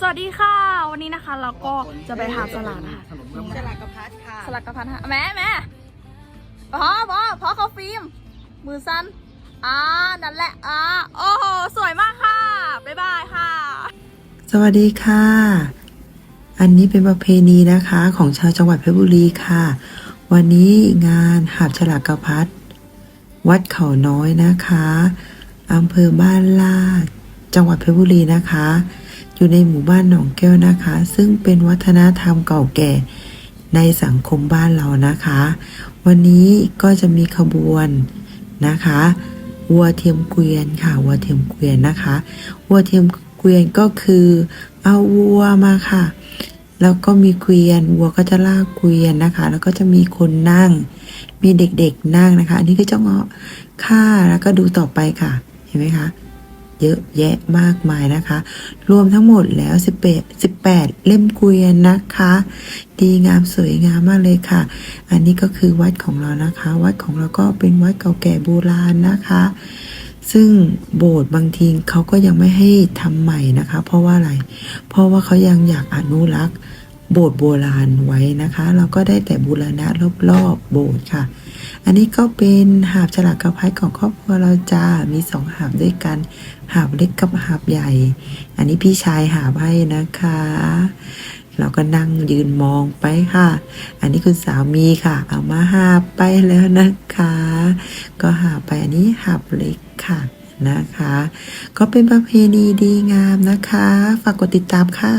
สวัสดีค่ะ วันนี้นะคะเราก็จะไปหาสลัดนะคะสลัดกระพัดค่ะสลัดกระพันค่ะแม่แม่พอพอพอเขาฟิล์มมือสั้นอ่านั่นแหละอ่าโอ้โหสวยมากค่ะบ๊ายบายค่ะ สวัสดีค่ะ อันนี้เป็นประเพณีนะคะของชาวจังหวัดเพชรบุรีค่ะ วันนี้งานหาบฉลากกระพัดวัดเขาน้อยนะคะอำเภอบ้านลาดจังหวัดเพชรบุรีนะคะ อยู่ในหมู่บ้านหนองแก้วนะคะ ซึ่งเป็นวัฒนธรรมเก่าแก่ในสังคมบ้านเรานะคะ วันนี้ก็จะมีขบวนนะคะวัวเทียมเกวียนค่ะวัวเทียมเกวียนนะคะวัวเทียมเกวียนก็คือเอาวัวมาค่ะ แล้วก็มีเกวียนวัวก็จะลากเกวียนนะคะ แล้วก็จะมีคนนั่ง มีเด็กๆนั่งนะคะ อันนี้ก็จะเงาะค่าแล้วก็ดูต่อไปค่ะ เห็นไหมคะ เยอะแยะมากมายนะคะ รวมทั้งหมดแล้ว 18 18 เล่มเกวียนนะคะ ดีงามสวยงามมากเลยค่ะ อันนี้ก็คือวัดของเรานะคะ วัดของเราก็เป็นวัดเก่าแก่โบราณนะคะ ซึ่งโบสถ์บางทีเขาก็ยังไม่ให้ทำใหม่นะคะ เพราะว่าอะไร เพราะว่าเขายังอยากอนุรักษ์โบสถ์โบราณไว้นะคะ เราก็ได้แต่บูรณะรอบๆโบสถ์ค่ะ อันนี้ก็เป็นหาบฉลากกระพายของครอบครัวเราจ้า มีสองหาบด้วยกัน หาบเล็กกับหาบใหญ่ อันนี้พี่ชายหาบให้นะคะ เราก็นั่งยืนมองไปค่ะ อันนี้คุณสามีค่ะ เอามาหาบไปแล้วนะคะ ก็หาบไปอันนี้หาบเล็กค่ะนะคะ ก็เป็นประเพณีดีงามนะคะ ฝากกดติดตามค่ะ